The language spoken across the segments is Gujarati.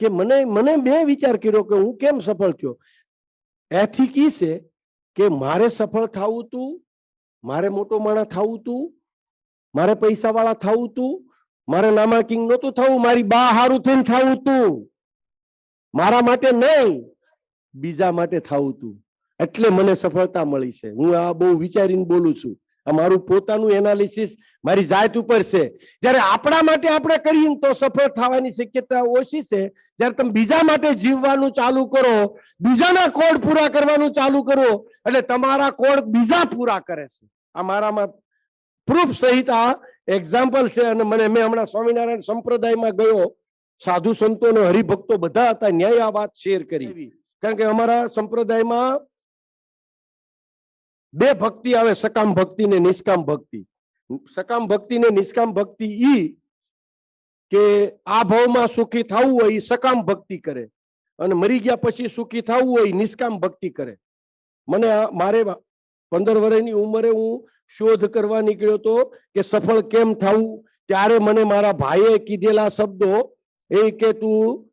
કે મને મને મેં વિચાર કર્યો કે હું કેમ સફળ થયો? એથિક ઈ છે કે મારે સફળ થવું તું, મારે મોટો માણસ થવું તું, મારે પૈસા વાળા થવું તું, મારે નામાંકિંગ નહોતું થવું, મારી બા હારું થઈને થવું તું. મારા માટે નહીં, બીજા માટે થવું તું. એટલે મને સફળતા મળી છે. હું આ બહુ વિચારીને બોલું છું. આ મારું પોતાનું એનાલિસિસ મારી જાત ઉપર છે. જ્યારે આપણા માટે આપણે કરીએ તો સફળ થવાની શક્યતા ઓછી છે. જ્યારે તમે બીજા માટે જીવવાનું ચાલુ કરો બીજાના કોડ પૂરા કરવાનું ચાલુ કરો એટલે તમારા કોડ બીજા પૂરા કરે છે. આ મારામાં પ્રૂફ સહિત આ એક્ઝામ્પલ છે અને મને મેં હમણાં સ્વામિનારાયણ સંપ્રદાયમાં ગયો. સાધુ સંતો અને હરિભક્તો બધા હતા ન્યાય આ વાત શેર કરી. કારણ કે અમારા સંપ્રદાયમાં બે ભક્તિ આવે, સકામ ભક્તિ ને નિષ્કામ ભક્તિ. સકામ ભક્તિ ને નિષ્કામ ભક્તિ ઈ કે આ ભાવમાં સુખી થવું હોય ઈ સકામ ભક્તિ કરે. અને મરી ગયા પછી સુખી થવું હોય નિષ્કામ ભક્તિ કરે. મને મારે પંદર વર્ષની ઉંમરે હું શોધ કરવા નીકળ્યો હતો કે સફળ કેમ થવું? ત્યારે મને મારા ભાઈએ કીધેલા શબ્દો એ કે તું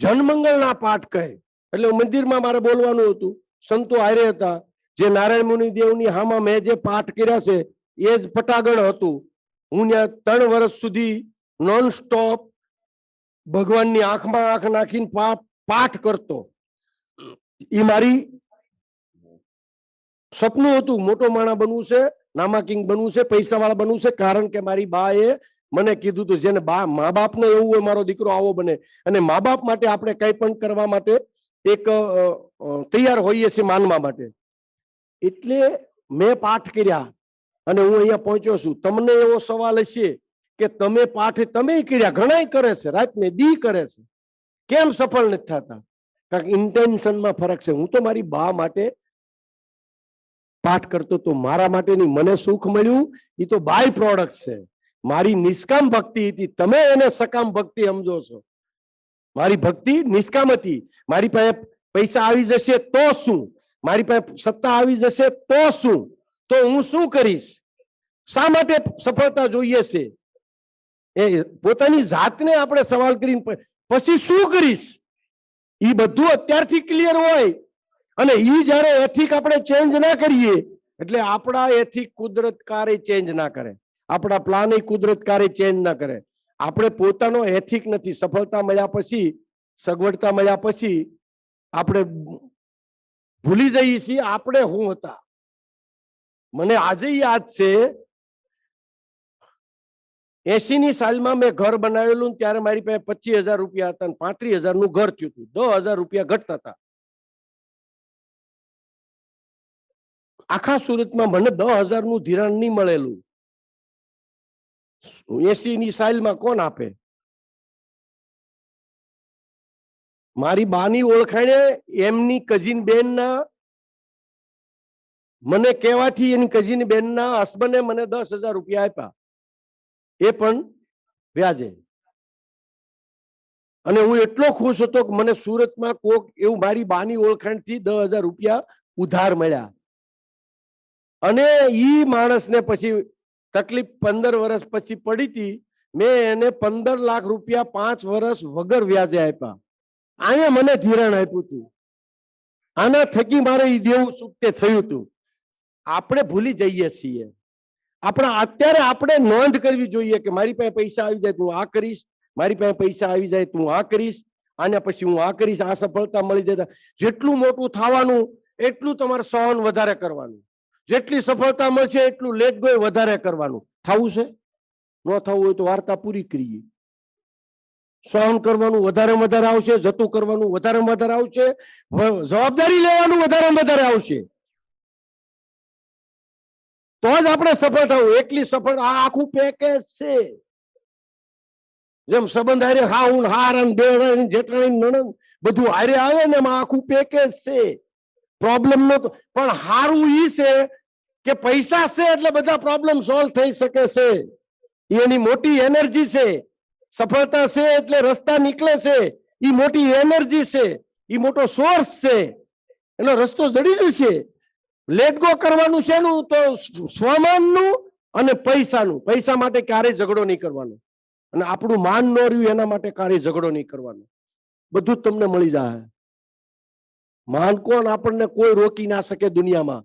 જનમંગલના પાઠ કહે. એટલે મંદિરમાં મારે બોલવાનું હતું. સંતો હારે હતા. જે નારાયણ મુનિ દેવની હામાં મેં જે પાઠ કર્યા છે, એ જ પટાગણ હતું. હું ત્યાં ત્રણ વર્ષ સુધી નોન સ્ટોપ ભગવાનની આંખમાં આંખ નાખીને પાઠ કરતો. એ મારી સપનું હતું. મોટો માણા બનવું છે, નામાકિંગ બનવું છે પૈસા વાળા બનવું છે, કારણ કે મારી બાએ મને કીધું હતું, જેને બા, મા બાપને એવું હોય મારો દીકરો આવો બને. અને મા બાપ માટે આપણે કંઈ પણ કરવા માટે એક તૈયાર હોઈએ છીએ માનવા માટે. એટલે મેં પાઠ કર્યા અને હું અહીંયા પહોંચ્યો છું. તમને એવો સવાલ હશે કે તમે પાઠ તમે કર્યા? ઘણા કરે છે. રાતને દી કરે છે. કેમ સફળ નથી થતા? કારણ કે ઇન્ટેન્શનમાં ફરક છે. હું તો મારી બા માટે પાઠ કરતો તો મારા માટેની મને સુખ મળ્યું. એ તો બાય પ્રોડક્ટ છે. મારી નિષ્કામ ભક્તિ હતી. તમે એને સકામ ભક્તિ સમજો છો. મારી ભક્તિ નિષ્કામ હતી. મારી પાસે પૈસા આવી જશે તો શું? મારી પાસે સત્તા આવી જશે તો શું? તો હું શું કરીશ? શા માટે સફળતા જોઈએ છે? એ પોતાની જાતને આપણે સવાલ કરીને પછી શું કરીશ? એ બધું અત્યારથી ક્લિયર હોય. અને એ જ્યારે એથિક આપણે ચેન્જ ના કરીએ, એટલે આપણા એથિક કુદરત કારે ચેન્જ ના કરે. આપણા પ્લાન કુદરત કારે ચેન્જ ના કરે. આપણે પોતાનો એથિક નથી. સફળતા મળ્યા પછી, સગવડતા મળ્યા પછી, આપણે ભૂલી જઈએ છીએ, આપણે હું હતા. મને આજે યાદ છે એસી ની સાલમાં મેં ઘર બનાવેલું ત્યારે મારી પાસે પચીસ હજાર રૂપિયા હતા પાંત્રીસ હજારનું ઘર થયું હતું. દસ હજાર રૂપિયા ઘટતા હતા. આખા સુરતમાં મને દસ હજારનું ધિરાણ નહીં મળેલું. એસી ની સાઇલમાં કોણ આપે? મારી બાની ઓળખાણે એમની કજીન બેનના મને કહેવાથી એની કજીન બેનના હસબન્ડે મને દસ હજાર રૂપિયા આપ્યા. એ પણ વ્યાજે. અને હું એટલો ખુશ હતો કે મને સુરતમાં કોક એવું મારી બાની ઓળખાણથી દસ હજાર રૂપિયા ઉધાર મળ્યા. અને ઈ માણસને પછી તકલીફ પંદર વર્ષ પછી પડી હતી. મેં એને પંદર લાખ રૂપિયા પાંચ વર્ષ વગર વ્યાજે આપ્યા. આને મને ધિરાણ આપ્યું હતું આના થકી મારે એ દેવું સુખતે થયું હતું આપણે ભૂલી જઈએ છીએ. આપણા અત્યારે આપણે નોંધ કરવી જોઈએ કે મારી પાસે પૈસા આવી જાય તું આ કરીશ, મારી પાસે પૈસા આવી જાય તું આ કરીશ, આના પછી હું આ કરીશ, આ સફળતા મળી જતા જેટલું મોટું થવાનું, એટલું તમારે સહન વધારે કરવાનું. જેટલી સફળતા મળશે એટલું લેટ ગોય વધારે કરવાનું. થવું છે? ન થવું હોય તો વાર્તા પૂરી કરીએ. સહન કરવાનું વધારે વધારે આવશે, જતું કરવાનું વધારે વધારે આવશે જવાબદારી લેવાનું વધારે વધારે આવશે. તો જ આપણે સફળ થવું. એટલી સફળ આ આખું પેકેજ છે. જેમ સંબંધ હારે હાઉન હાર બેરણ જેટણી નણંદ, બધું હારે આવે ને એમાં આખું પેકેજ છે. પ્રોબ્લેમ નો પણ હારું ઈ છે કે પૈસા છે એટલે બધા પ્રોબ્લેમ સોલ્વ થઈ શકે છે. એની મોટી એનર્જી છે. સફળતા છે એટલે રસ્તા નીકળે છે. ઈ મોટી એનર્જી છે. ઈ મોટો સોર્સ છે. એનો રસ્તો જડી જશે લેટ ગો કરવાનું છે નું તો સ્વમાનનું અને પૈસાનું. પૈસા માટે ક્યારેય ઝઘડો નહીં કરવાનો. અને આપણું માન ન રહ્યું એના માટે ક્યારેય ઝઘડો નહીં કરવાનો. બધું જ તમને મળી જાય માન કોણ? આપણને કોઈ રોકી ના શકે દુનિયામાં.